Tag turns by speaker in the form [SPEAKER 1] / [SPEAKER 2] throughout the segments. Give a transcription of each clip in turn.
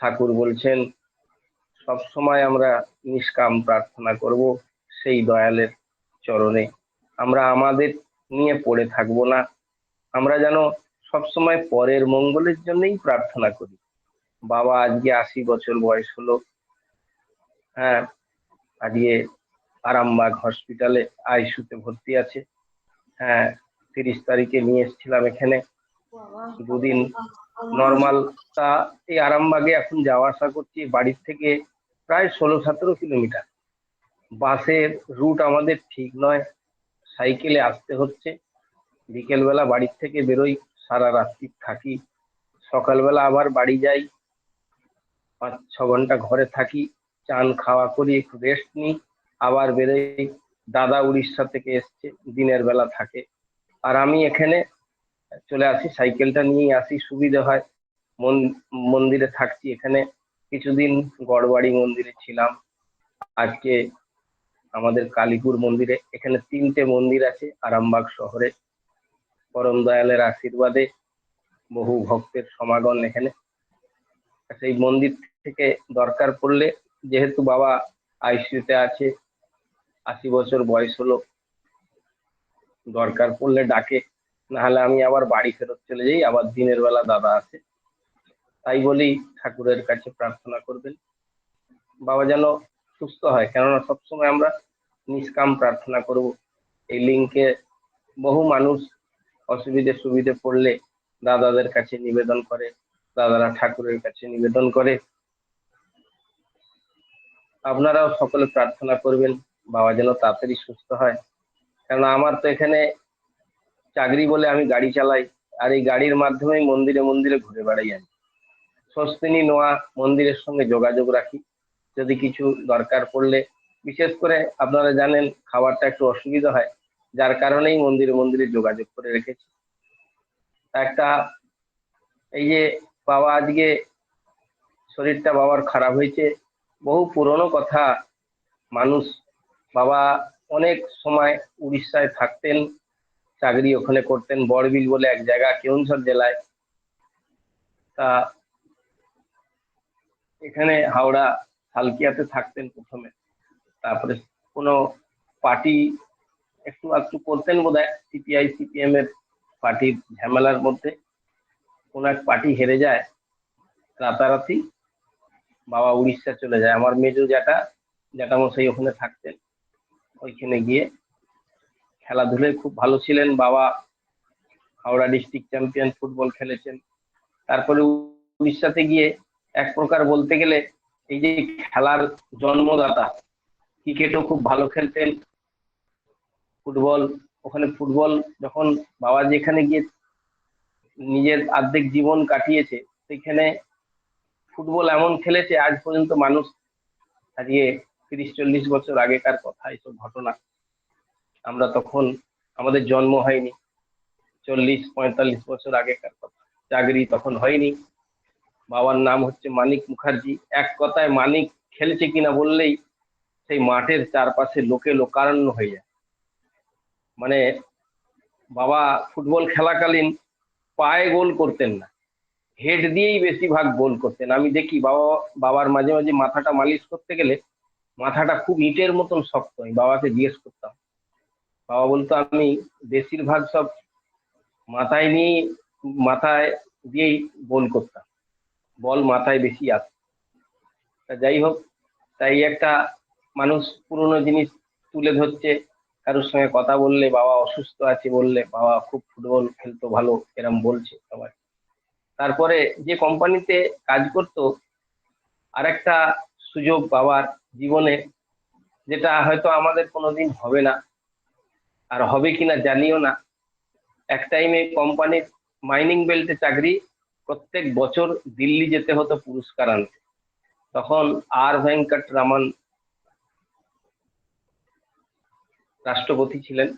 [SPEAKER 1] ঠাকুর বলছেন সব সময় আমরা নিষ্কাম প্রার্থনা করব সেই দয়ালের চরণে। আমরা আমাদের নিয়ে পড়ে থাকব না। আমরা যেন সবসময় পরের মঙ্গলের জন্যই প্রার্থনা করি। বাবা আজকে আশি বছর বয়স হলো। হ্যাঁ আজকে আরামবাগ হসপিটালে আইসিউতে ভর্তি আছে। হ্যাঁ তিরিশ তারিখে নিয়ে এসেছিলাম এখানে। দুদিন নর্মাল তা এই আরামবাগে এখন যাওয়া আসা করছি, বাড়ির থেকে প্রায় ষোলো সতেরো কিলোমিটার। বাসের রুট আমাদের ঠিক নয় সাইকেলে আসতে হচ্ছে। বিকেলবেলা বাড়ির থেকে বেরোই, সারা রাত্রি থাকি। সকালবেলা আবার বাড়ি যাই, পাঁচ, ছ ঘণ্টা ঘরে থাকি, চান খাওয়া করি, একটু রেস্ট নিই, আবার বেরোই। দাদা উড়িষ্যা থেকে এসছে, দিনের বেলা থাকে। আর আমি এখানে চলে আসি, সাইকেলটা নিয়ে আসি, সুবিধা হয়। মন- মন্দিরে থাকছি এখানে। কিছুদিন গড়বাড়ি মন্দিরে ছিলাম। আজকে আমাদের কালীপুর মন্দিরে। এখানে তিনটে মন্দির আছে, আরামবাগ শহরে। পরম দয়ালের আশীর্বাদে বহু ভক্তের সমাগম এখানে। সেই মন্দির থেকে দরকার পড়লে যেহেতু বাবা আইসিইউতে আছে, আশি বছর বয়স হলো, দরকার পড়লে ডাকে। নাহলে আমি আবার বাড়ি ফেরত চলে যাই, আবার দিনের বেলা দাদা আছে তাই বলি ঠাকুরের কাছে প্রার্থনা করবেন। বাবা যেন সুস্থ হয়, কেননা সবসময় আমরা নিষ্কাম প্রার্থনা করব। এই লিঙ্কে বহু মানুষ অসুবিধে সুবিধে পড়লে দাদাদের কাছে নিবেদন করে, দাদারা ঠাকুরের কাছে নিবেদন করে। আপনারাও সকলে প্রার্থনা করবেন, বাবা যেন তাড়াতাড়ি সুস্থ হয়। কেননা আমার তো এখানে চাকরি বলে আমি গাড়ি চালাই, আর এই গাড়ির মাধ্যমেই মন্দিরে মন্দিরে ঘুরে বেড়াই আমি। স্বস্তিনী নোয়া মন্দিরের সঙ্গে যোগাযোগ রাখি। যদি কিছু দরকার পড়লে, বিশেষ করে আপনারা জানেন খাবারটা একটু অসুবিধা হয়, যার কারণেই মন্দিরে মন্দিরে যোগাযোগ করে রেখেছি। একটা, এই যে বাবা আজকে শরীরটা বাবার খারাপ হয়েছে, বহু পুরনো কথা। মানুষ, বাবা অনেক সময় উড়িষ্যায় থাকতেন চাকরি ওখানে করতেন, বড়বিল বলে এক জায়গা, কেউনঝর জেলায়। তা এখানে হাওড়া সালকিয়াতে থাকতেন প্রথমে। তারপরে কোনো পার্টি একটু একটু করতেন বোধ হয় সিপিআই সিপিএম এর পার্টির ঝামেলার মধ্যে। কোনো এক পার্টি হেরে যায়, রাতারাতি বাবা উড়িষ্যা চলে যায়। আমার মেজো জ্যাঠা, জ্যাঠামশাই ওখানে থাকতেন। ওইখানে গিয়ে খেলাধুলায় খুব ভালো ছিলেন। বাবা হাওড়া ডিস্ট্রিক্ট চ্যাম্পিয়ন ফুটবল খেলেছেন। তারপরে উড়িষ্যাতে গিয়ে এক প্রকার বলতে গেলে এই যে খেলার জন্মদাতা, ক্রিকেটও খুব ভালো খেলতেন। ফুটবল, ওখানে ফুটবল যখন বাবা যেখানে গিয়ে নিজের অর্ধেক জীবন কাটিয়েছে, সেখানে ফুটবল এমন খেলেছে, আজ পর্যন্ত মানুষ আজকে তিরিশ, চল্লিশ বছর আগেকার কথা এইসব ঘটনা। আমরা তখন আমাদের জন্ম হয়নি। চল্লিশ, পঁয়তাল্লিশ বছর আগেকার কথা। চাকরি তখন হয়নি। বাবার নাম হচ্ছে মানিক মুখার্জি। এক কথায় মানিক খেলছে কিনা বললেই সেই মাঠের চারপাশে লোকে লোকারণ্য হয়ে যায়। মানে বাবা ফুটবল খেলাকালীন পায়ে গোল করতেন না। হেড দিয়েই বেশিরভাগ গোল করতেন। আমি দেখি বাবা, বাবার মাঝে মাঝে মাথাটা মালিশ করতে গেলে মাথাটা খুব ইটের মতন শক্ত। আমি বাবাকে জিজ্ঞেস করতাম বাবা বলতো, আমি বেশিরভাগ সব মাথায় নিয়ে মাথায় দিয়েই বল করতাম। বল মাথায় বেশি আসত। তা যাই হোক, তাই একটা মানুষ পুরনো জিনিস তুলে ধরছে। কারোর সঙ্গে কথা বললে বাবা অসুস্থ আছে বললে বাবা খুব ফুটবল খেলতো, ভালো, এরম বলছে সবাই। তারপরে যে কোম্পানিতে কাজ করতো, আরেকটা সুযোগ বাবার জীবনে, যেটা হয়তো আমাদের কোনোদিন হবে না। আর হবে কিনা জানিও না। এক টাইমে কোম্পানির মাইনিং বেল্টে চাকরি, প্রত্যেক বছর দিল্লি যেতে হতো পুরস্কার আনতে। তখন আর ভেঙ্কট রামন রাষ্ট্রপতি ছিলেন।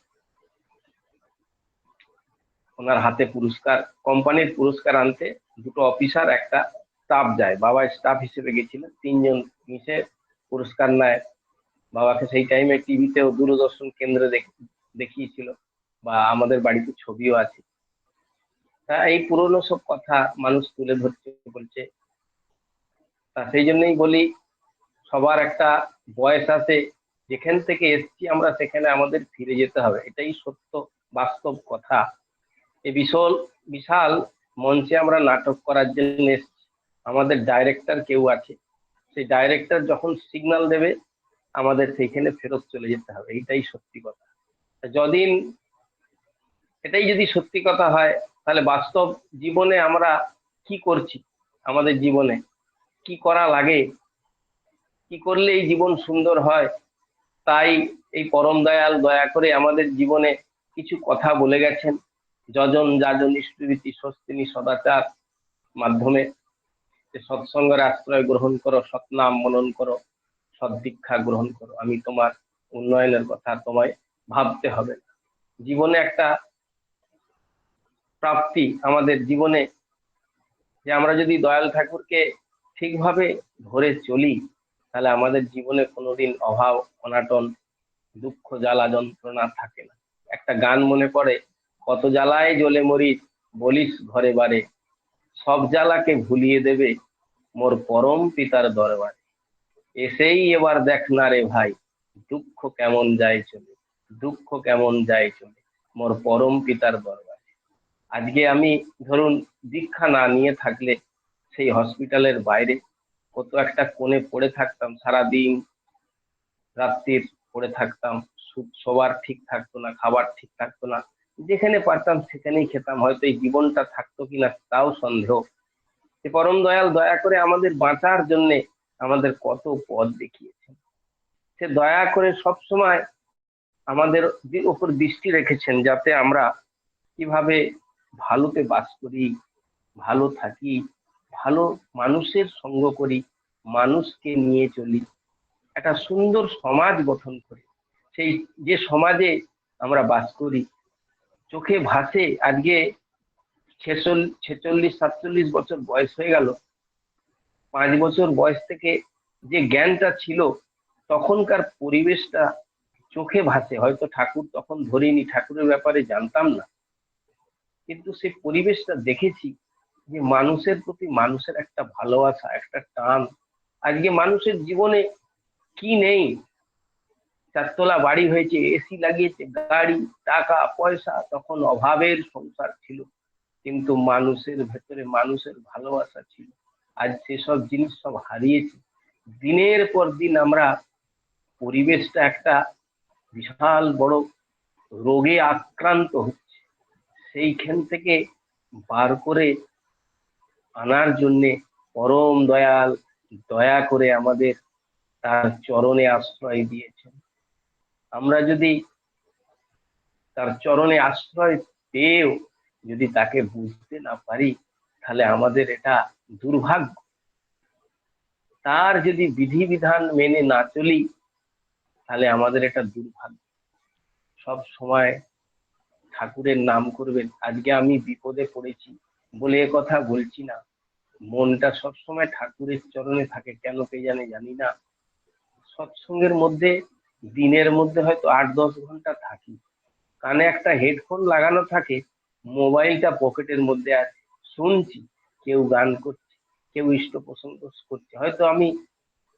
[SPEAKER 1] ওনার হাতে পুরস্কার কোম্পানির পুরস্কার আনতে দুটো অফিসার একটা স্টাফ যায়। বাবা স্টাফ হিসেবে গেছিলেন। তিনজন মিশে পুরস্কার নেয়। বাবাকে সেই টাইমে টিভিতেও দূরদর্শন কেন্দ্রে দেখিয়েছিল বা আমাদের বাড়িতে ছবিও আছে। তা এই পুরনো সব কথা মানুষ তুলে ধরছে, বলছে। তা সেই জন্যই বলি, সবার একটা বয়স আছে, যেখান থেকে এসছি আমরা সেখানে আমাদের ফিরে যেতে হবে। এটাই সত্য, বাস্তব কথা। এই বিশাল বিশাল মঞ্চে আমরা নাটক করার জন্য এসছি। আমাদের ডাইরেক্টর কেউ আছে। সেই ডাইরেক্টর যখন সিগন্যাল দেবে, আমাদের সেইখানে ফেরত চলে যেতে হবে। এইটাই সত্যি কথা। যদিন এটাই যদি সত্যি কথা হয়, তাহলে বাস্তব জীবনে আমরা কি করছি? আমাদের জীবনে কি করা লাগে? কি করলে এই জীবন সুন্দর হয়? তাই এই পরম দয়াল দয়া করে আমাদের জীবনে কিছু কথা বলে গেছেন। যজন যাজন স্মৃতি স্বস্তিনী সদাচার মাধ্যমে। যে সৎসঙ্গের আশ্রয় গ্রহণ করো, সৎনাম মনন করো, সদ্দীক্ষা গ্রহণ করো। আমি তোমার উন্নয়নের কথা তোমায় ভাবতে হবে। জীবনে একটা প্রাপ্তি আমাদের জীবনে যে আমরা যদি দয়াল ঠাকুরকে ঠিকভাবে ধরে চলি, তাহলে আমাদের জীবনে কোনোদিন অভাব, অনাটন, দুঃখ, জ্বালা, যন্ত্রণা থাকে না। একটা গান মনে পড়ে, কত জ্বালায় জ্বলে মরিস বলিস ঘরে বারে। সব জ্বালাকে ভুলিয়ে দেবে মোর পরম পিতার দরবারে। এসেই এবার দেখ না রে ভাই, দুঃখ কেমন যায় চলে। দুঃখ কেমন যায় চলে মোর পরম পিতার দরবারে। আজকে আমি ধরুন দীক্ষা না নিয়ে থাকলে সেই হসপিটালের বাইরে কত একটা কোণে পড়ে থাকতাম সারা দিন রাত্রির পড়ে থাকতাম সবার ঠিক থাকতো না, খাবার ঠিক থাকতো না, যেখানে পারতাম সেখানেই খেতাম, হয়তো এই জীবনটা থাকতো কিনা তাও সন্দেহ। পরম দয়াল দয়া করে আমাদের বাঁচার জন্য আমাদের কত পথ দেখিয়েছেন। সে দয়া করে সব সময় আমাদের উপর দৃষ্টি রেখেছেন যাতে আমরা কীভাবে ভালোতে বাস করি, ভালো থাকি, ভালো মানুষের সঙ্গ করি, মানুষকে নিয়ে চলি, একটা সুন্দর সমাজ গঠন করি। সেই যে সমাজে আমরা বাস করি, চোখে ভাসে আজকে ছেচল্লিশ, সাতচল্লিশ বছর বয়স হয়ে গেল। পাঁচ বছর বয়স থেকে যে জ্ঞানটা ছিল, তখনকার পরিবেশটা চোখে ভাসে। হয়তো ঠাকুর তখন ধরিনি, ঠাকুরের ব্যাপারে জানতাম না। কিন্তু সেই পরিবেশটা দেখেছি যে মানুষের প্রতি মানুষের একটা ভালোবাসা, একটা টান। আজকে মানুষের জীবনে কি নেই? চারতলা বাড়ি হয়েছে, এসি লাগিয়েছে, গাড়ি, টাকা, পয়সা, তখন অভাবের সংসার ছিল। কিন্তু মানুষের ভেতরে মানুষের ভালোবাসা ছিল। আজ সেসব জিনিস সব হারিয়েছে। দিনের পর দিন আমরা পরিবেশটা একটা বিশাল বড় রোগে আক্রান্ত হচ্ছে। সেইখান থেকে বার করে আনার জন্যে পরম দয়াল দয়া করে আমাদের তার চরণে আশ্রয় দিয়েছেন। আমরা যদি তার চরণে আশ্রয় পেয়েও যদি তাকে বুঝতে না পারি, তাহলে আমাদের এটা দুর্ভাগ্য। তার যদি বিধিবিধান মেনে না চলি তাহলে আমাদের এটা দুর্ভাগ্য। সব সময় ঠাকুরের নাম করবেন, আজকে আমি বিপদে পড়েছি বলে কথা বলছি না। মনটা সবসময় ঠাকুরের চরণে থাকে, কেন কে জানে জানি না। সৎসঙ্গের মধ্যে, দিনের মধ্যে হয়তো আট দশ ঘণ্টা থাকি। কানে একটা হেডফোন লাগানো থাকে, মোবাইলটা পকেটের মধ্যে আছে, শুনছি, কেউ গান করছে, কেউ ইষ্ট প্রসঙ্গ করছে। হয়তো আমি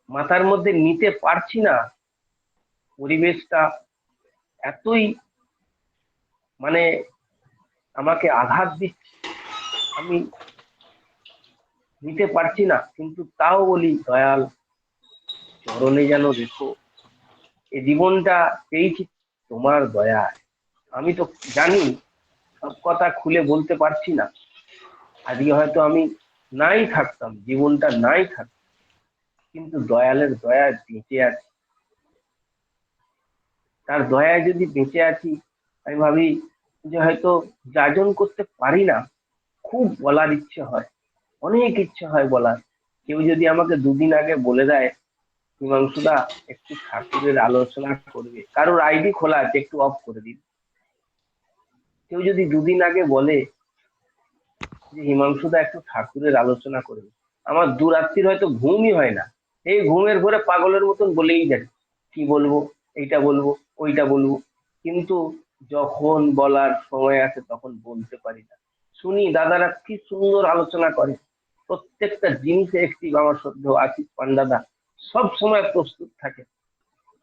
[SPEAKER 1] মাথার মধ্যে নিতে পারছি না পরিবেশটা এতই মানে আমাকে আঘাত দিচ্ছে, আমি নিতে পারছি না, কিন্তু তাও বলি, দয়াল, চরণে যেন রেখো এ জীবনটা পেয়েছি তোমার দয়ায়। আমি তো জানি, সব কথা খুলে বলতে পারছি না। আজকে হয়তো আমি নাই থাকতাম, জীবনটা নাই থাকতাম কিন্তু দয়ালের দয়ায় বেঁচে আছি। তার দয়ায় যদি বেঁচে আছি, আমি ভাবি যে হয়তো যাজন করতে পারি না। খুব বলার ইচ্ছে হয়, অনেক ইচ্ছে হয় বলার। কেউ যদি আমাকে দুদিন আগে বলে দেয়, হিমাংশুদা একটু ঠাকুরের আলোচনা করবে। কারোর আইডি খোলা আছে, একটু অফ করে দিন। কেউ যদি দুদিন আগে বলে যে হিমাংশুদা একটু ঠাকুরের আলোচনা করবে, আমার দুরাত্রির হয়তো ঘুমই হয় না। এই ঘুমের ঘরে পাগলের মতন বলেই যায় কি বলব? এইটা বলব? ওইটা বলব কিন্তু যখন বলার সময় আছে তখন বলতে পারি না। শুনি, দাদারা কি সুন্দর আলোচনা করে। প্রত্যেকটা জিনিসে একটি আমার সদ্য আশিস পান্ডাদা সব সময় প্রস্তুত থাকে।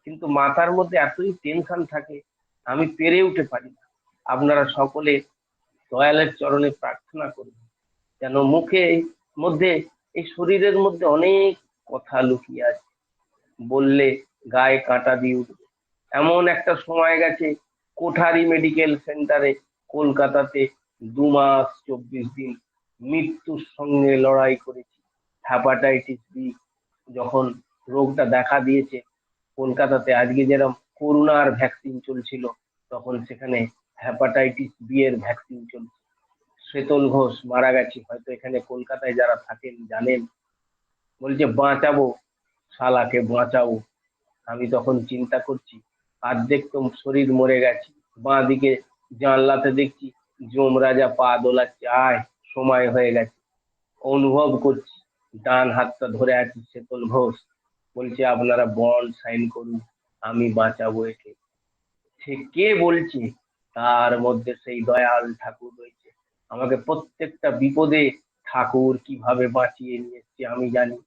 [SPEAKER 1] কিন্তু মাথার মধ্যে এতই টেনশন থাকে, আমি পেরে উঠে পারি না। আপনারা সকলে দয়ালের চরণে প্রার্থনা করবেন যেন মুখে মধ্যে, এই শরীরের মধ্যে অনেক কথা লুকিয়ে আছে। বললে গায়ে কাঁটা দিয়ে উঠবে। এমন একটা সময় গেছে, কোঠারি মেডিকেল সেন্টারে কলকাতাতে দু মাস চব্বিশ দিন মৃত্যুর সঙ্গে লড়াই করেছি। হ্যাপাটাইটিস বি যখন রোগটা দেখা দিয়েছে, কলকাতাতে আজকে যেরকম করোনার ভ্যাকসিন চলছিল, তখন সেখানে হ্যাপাটাইটিস বি এর ভ্যাকসিন চলছে। শ্বেতল ঘোষ মারা গেছে, হয়তো এখানে কলকাতায় যারা থাকেন জানেন। বলছে, বাঁচাবো, শালাকে বাঁচাবো আমি তখন চিন্তা করছি অর্ধেক তো শরীর মরে গেছে। বাঁ দিকে জানলাতে দেখছি জম রাজা পা দোলাচ্ছে। আয়, সময় হয়ে গেছে। অনুভব করছি, ডান হাতটা ধরে আছি শেতল ঘোষ। বলছে, আপনারা বন্ড সাইন করুন, আমি বাঁচাবো একে। সে কে বলছে? তার মধ্যে সেই দয়াল ঠাকুর রয়েছে। আমাকে প্রত্যেকটা বিপদে ঠাকুর কীভাবে বাঁচিয়ে নিয়ে এসছে আমি জানি।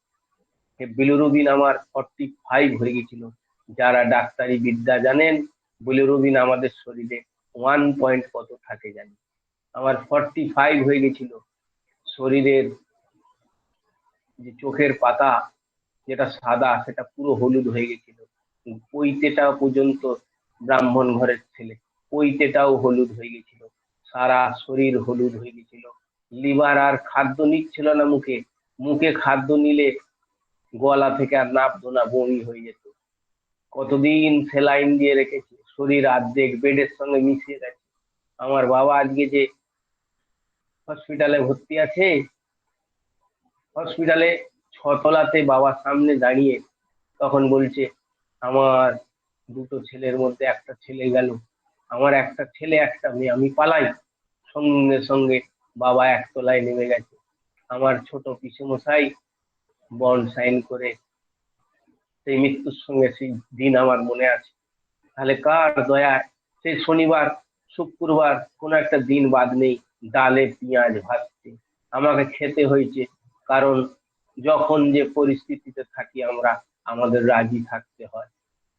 [SPEAKER 1] বিলুরুবিন, আমার ফর্টি ফাইভ হয়ে গেছিল। যারা ডাক্তারি বিদ্যা জানেন বিলুরুবিন আমাদের শরীরে ওয়ান পয়েন্ট কত থাকে জানি। আমার ফর্টি ফাইভ হয়ে গেছিল। শরীরের যে চোখের পাতা যেটা সাদা, সেটা পুরো হলুদ হয়ে গেছিল। পৈতেটা পর্যন্ত ব্রাহ্মণ ঘরের ছেলে পৈতেটাও হলুদ হয়ে গেছিল। সারা শরীর হলুদ হয়ে গেছিল। লিভার আর খাদ্য নিচ্ছিল না মুখে। মুখে খাদ্য নিলে গলা থেকে আর নাপতো না বমি হয়ে যেত। কতদিন সেলাইন দিয়ে রেখেছে, শরীর আর্ধেক বেডের সঙ্গে মিশিয়ে গেছে। আমার বাবা আজকে যে হসপিটালে ভর্তি আছে হসপিটালে ছতলাতে বাবার সামনে দাঁড়িয়ে তখন বলছে, আমার দুটো ছেলের মধ্যে একটা ছেলে গেল। আমার একটা ছেলে, একটা মেয়ে। আমি পালাই। সঙ্গে সঙ্গে বাবা একতলায় নেমে গেছে। আমার ছোট পিসেমশাই বন্ড সাইন করে সেই মৃত্যুর সঙ্গে সেই দিন আমার মনে আছে। তাহলে কার দয়ায় সেই শনিবার, শুক্রবার কোনো একটা দিন বাদ নেই, ডালে পেঁয়াজ ভাজছে আমাকে খেতে হয়েছে, কারণ যখন যে পরিস্থিতিতে থাকি আমরা, আমাদের রাজি থাকতে হয়।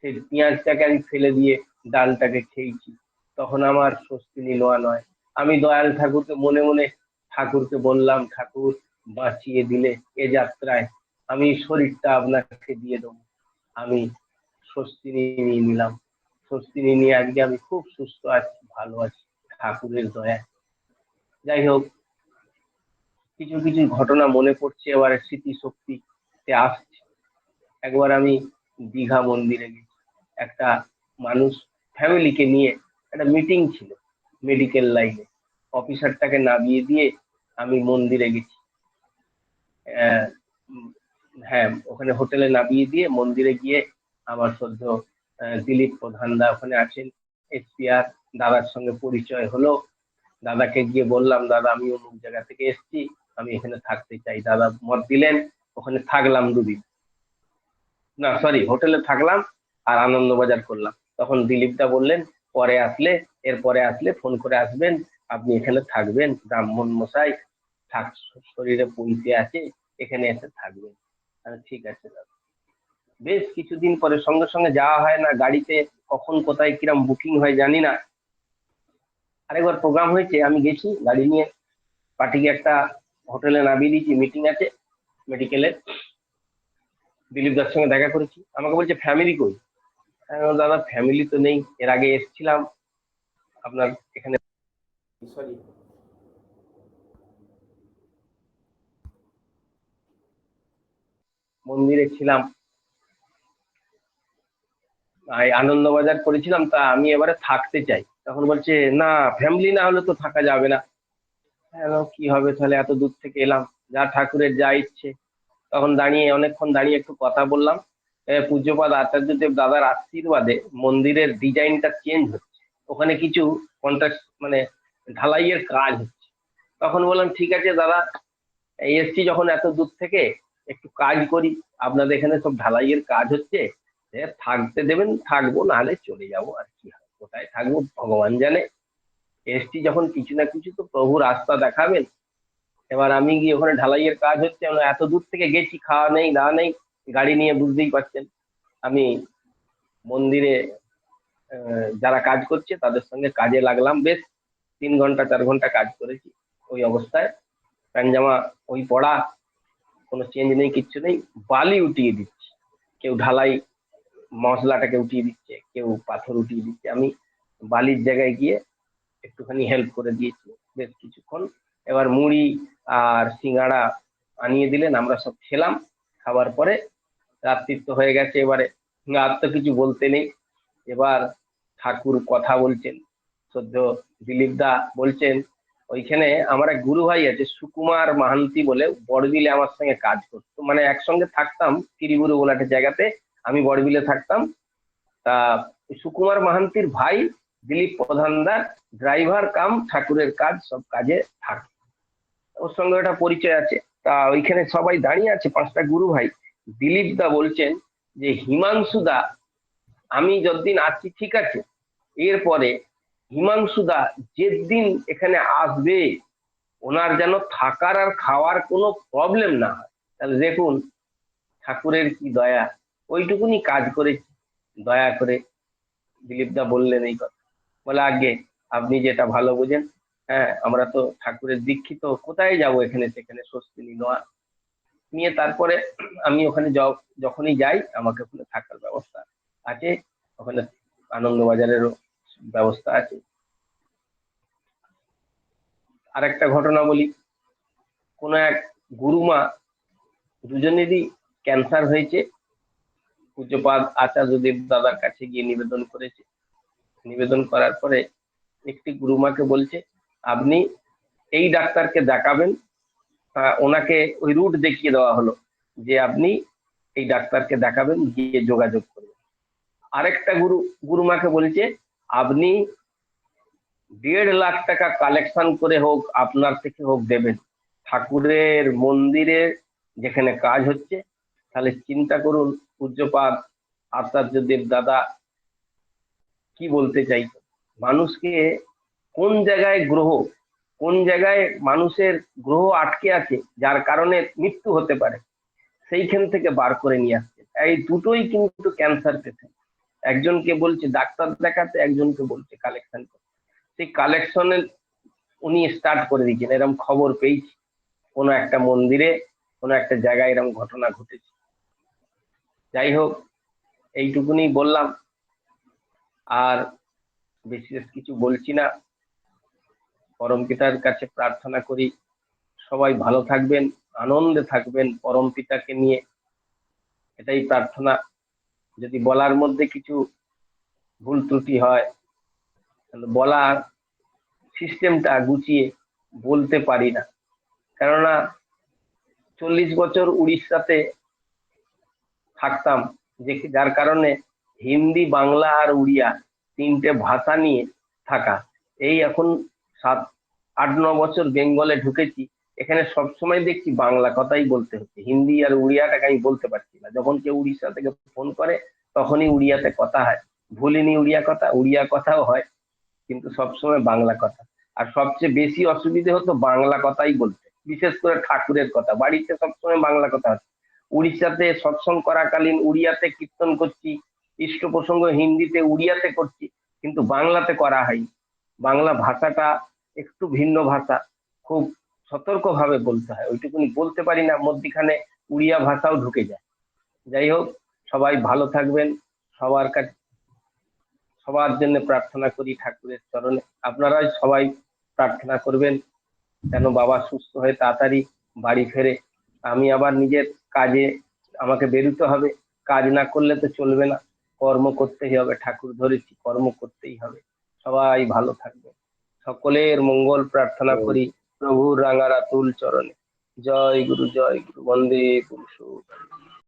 [SPEAKER 1] সেই পেঁয়াজটাকে আমি ফেলে দিয়ে ডালটাকে খেয়েছি। তখন আমার স্বস্তি নেওয়া নয়। আমি দয়াল ঠাকুরকে মনে মনে ঠাকুরকে বললাম, ঠাকুর, বাঁচিয়ে দিলে এ যাত্রায় আমি শরীরটা আপনাকে দিয়ে দেবো। আমি স্বস্তি নিয়ে নিলাম। স্বস্তি নিয়ে আজকে আমি খুব সুস্থ আছি, ভালো আছি, ঠাকুরের দয়া। যাই হোক, কিছু কিছু ঘটনা মনে পড়ছে এবারে স্মৃতিশক্তিতে আসছে। একবার আমি দীঘা মন্দিরে গেছি। একটা মানুষ ফ্যামিলিকে নিয়ে একটা মিটিং ছিল মেডিকেল লাইনে। অফিসারটাকে নামিয়ে দিয়ে আমি মন্দিরে গেছি। হ্যাঁ ওখানে হোটেলে নামিয়ে দিয়ে মন্দিরে গিয়ে আমার সদ্য দিলীপ প্রধান দা ওখানে আছেন এসপিআর দাদার সঙ্গে পরিচয় হলো। দাদাকে গিয়ে বললাম, দাদা, আমি অমুক জায়গা থেকে এসছি, আমি এখানে থাকতে চাই। দাদা মত দিলেন, ওখানে থাকলাম দুদিন। না সরি হোটেলে থাকলাম আর আনন্দবাজার করলাম। তখন দিলীপদা বললেন, পরে আসলে, এরপরে আসলে ফোন করে আসবেন, আপনি এখানে থাকবেন, ব্রাহ্মণ মশাই থাক শরীরে পৌঁছে আছে, এখানে এসে থাকবেন। ঠিক আছে দাদা। বেশ, কিছুদিন পরে সঙ্গে সঙ্গে যাওয়া হয় না, গাড়িতে কখন কোথায় কিরম বুকিং হয় জানি না। আরেকবার প্রোগ্রাম হয়েছে, আমি গেছি, গাড়ি নিয়ে পার্টিকে একটা হোটেলে নামিয়ে দিয়েছি মিটিং আছে মেডিকেলের দিলীপ দার সঙ্গে দেখা করেছি। আমাকে বলছে ফ্যামিলি কই? দাদা ফ্যামিলি তো নেই, এর আগে এসছিলাম। আপনার এখানে সরি মন্দিরে ছিলাম। আনন্দবাজার করেছিলাম, তা আমি এবারে থাকতে চাই। তখন বলছে, না ফ্যামিলি না হলে তো থাকা যাবে না। কি হবে তাহলে? এত দূর থেকে এলাম। যা ঠাকুরের যা ইচ্ছে। তখন দাঁড়িয়ে, অনেকক্ষণ দাঁড়িয়ে একটু কথা বললাম। পূজ্যপাদ আচার্যদেব দাদার আশীর্বাদে মন্দিরের ডিজাইনটা চেঞ্জ হচ্ছে। ওখানে কিছু কন্ট্রাক্ট মানে ঢালাইয়ের কাজ হচ্ছে। তখন বললাম, ঠিক আছে দাদা। এসছি যখন এত দূর থেকে একটু কাজ করি। আপনাদের এখানে সব ঢালাইয়ের কাজ হচ্ছে। থাকতে দেবেন, থাকব, নাহলে চলে যাব আর কি কোথায় থাকব ভগবান জানে। এসছি যখন কিছু না কিছু তো প্রভু রাস্তা দেখাবেন। এবার আমি গিয়ে ওখানে ঢালাইয়ের কাজ হচ্ছে। আমরা এত দূর থেকে গেছি, খাওয়া নেই দাওয়া নেই, গাড়ি নিয়ে বুঝতেই পারছেন। আমি মন্দিরে যারা কাজ করছে তাদের সঙ্গে কাজে লাগলাম বেশ। তিন ঘণ্টা, চার ঘণ্টা কাজ করেছি ওই অবস্থায়। প্যান্ট-জামা ওই পড়া কোনো চেঞ্জ নেই, কিচ্ছু নেই। বালি উঠিয়ে দিচ্ছে। কেউ ঢালাই মশলাটাকে উঠিয়ে দিচ্ছে, কেউ পাথর উঠিয়ে দিচ্ছে। আমি বালির জায়গায় গিয়ে একটুখানি হেল্প করে দিয়েছি, বেশ কিছুক্ষণ। এবার মুড়ি আর সিঙ্গাড়া আনিয়ে দিলেন, আমরা সব খেলাম। খাবার পরে রাত্রির তো হয়ে গেছে এবারে। আর তো কিছু বলতে নেই। এবার ঠাকুর কথা বলছেন। সদ্য দিলীপ দা বলছেন ওইখানে আমার এক গুরু ভাই আছে, সুকুমার মাহান্তি বলে, বড়বিলে আমার সঙ্গে কাজ করতো। মানে একসঙ্গে থাকতাম তিরিবুরু বলে একটা জায়গাতে, আমি বড়বিলে থাকতাম। তা সুকুমার মাহান্তির ভাই, দিলীপ প্রধানদার ড্রাইভার কাম, ঠাকুরের কাজ, সব কাজে থাকে। ওর সঙ্গে একটা পরিচয় আছে। তা ওইখানে সবাই দাঁড়িয়ে আছে, পাঁচটা গুরু ভাই দিলীপ দা বলছেন যে, হিমাংশু দা, আমি যতদিন আছি, ঠিক আছে? এরপরে হিমাংশু দা যেদিন এখানে আসবে, ওনার যেন থাকার আর খাওয়ার কোনো প্রবলেম না হয়। তাহলে দেখুন, ঠাকুরের কি দয়া। ওইটুকুনি কাজ করেছি। দয়া করে দিলীপ দা বললেন এই কথা। বলে আগে আপনি যেটা ভালো বোঝেন হ্যাঁ আমরা তো ঠাকুরের দীক্ষিত, কোথায় যাব এখানে সেখানে স্বস্তি নেওয়া নিয়ে তারপরে আমি ওখানে যখনই যাই, আমাকে ওখানে থাকার ব্যবস্থা আছে। ওখানে আনন্দবাজারেরও ব্যবস্থা আছে। আরেকটা ঘটনা বলি, কোনো এক গুরুমা দুজনেরই ক্যান্সার হয়েছে। পূজ্যপাদ আচার্যদেব দাদার কাছে গিয়ে নিবেদন করেছে। নিবেদন করার পরে একটি গুরুমাকে বলছে, আপনি এই ডাক্তারকে দেখাবেন ওনাকে ওই রুট দেখিয়ে দেওয়া হলো যে আপনি এই ডাক্তারকে দেখাবেন, গিয়ে যোগাযোগ করবেন। আরেকটা গুরু, গুরুমাকে বলছে আপনি দেড় লাখ টাকা কালেকশন করে হোক, আপনার থেকে হোক দেবেন। ঠাকুরের মন্দিরে যেখানে কাজ হচ্ছে, তাহলে চিন্তা করুন পূজ্যপাত আচার্যদেব দাদা কি বলতে চাই মানুষকে কোন জায়গায় গ্রহ, কোন জায়গায় মানুষের গ্রহ আটকে আছে, যার কারণে মৃত্যু হতে পারে, সেইখান থেকে বার করে নিয়ে আসছে এই দুটোই কিন্তু ক্যান্সার পেশেন্ট একজনকে বলছে, ডাক্তার দেখাতে একজনকে বলছে কালেকশন সেই কালেকশনের উনি স্টার্ট করে দিয়েছেন। এরকম খবর পেয়েছি। কোনো একটা মন্দিরে, কোনো একটা জায়গায় এরকম ঘটনা ঘটেছে। যাই হোক, এইটুকুনি বললাম। আর বিশেষ কিছু বলছি না। পরম পিতার কাছে প্রার্থনা করি। সবাই ভালো থাকবেন, আনন্দে থাকবেন পরম পিতাকে নিয়ে। এটাই প্রার্থনা। যদি বলার মধ্যে কিছু ভুল ত্রুটি হয়, তাহলে বলার সিস্টেমটা গুছিয়ে বলতে পারি না। কেননা চল্লিশ বছর উড়িষ্যাতে থাকতাম, যে যার কারণে হিন্দি, বাংলা আর উড়িয়া তিনটে ভাষা নিয়ে থাকা। এই এখন সাত, আট, ন বছর বেঙ্গলে ঢুকেছি এখানে সবসময় দেখছি বাংলা কথাই বলতে হচ্ছে। হিন্দি আর উড়িয়াটাকে আমি বলতে পারছি না। যখন কেউ উড়িষ্যা থেকে ফোন করে, তখনই উড়িয়াতে কথা হয়। ভুলিনি উড়িয়া কথা, উড়িয়া কথাও হয়, কিন্তু সবসময় বাংলা কথা। আর সবচেয়ে বেশি অসুবিধে হতো বাংলা কথাই বলতে। বিশেষ করে ঠাকুরের কথা। বাড়িতে সবসময় বাংলা কথা হচ্ছে উড়িষ্যাতে সৎসঙ্গ করাকালীন উড়িয়াতে কীর্তন করছি ইষ্ট প্রসঙ্গ হিন্দিতে উড়িয়াতে করছি, কিন্তু বাংলাতে করা হয়নি। বাংলা ভাষাটা একটু ভিন্ন ভাষা। খুব সতর্কভাবে বলতে হয়। ওইটুকুনি বলতে পারি না, মধ্যিখানে উড়িয়া ভাষাও ঢুকে যায়। যাই হোক, সবাই ভালো থাকবেন, সবার কাছে, সবার জন্য প্রার্থনা করি ঠাকুরের চরণে। আপনারা সবাই প্রার্থনা করবেন, যেন বাবা সুস্থ হয়ে তাড়াতাড়ি বাড়ি ফেরে। আমি আবার নিজের কাজে আমাকে বেরোতে হবে। কাজ না করলে তো চলবে না। কর্ম করতেই হবে, ঠাকুর ধরেছি, কর্ম করতেই হবে। সবাই ভালো থাকবে সকলের মঙ্গল প্রার্থনা করি। প্রভুর রাঙ্গারাতুল রাতুল চরণে। জয় গুরু জয় গুরু। বন্দে পুরুষ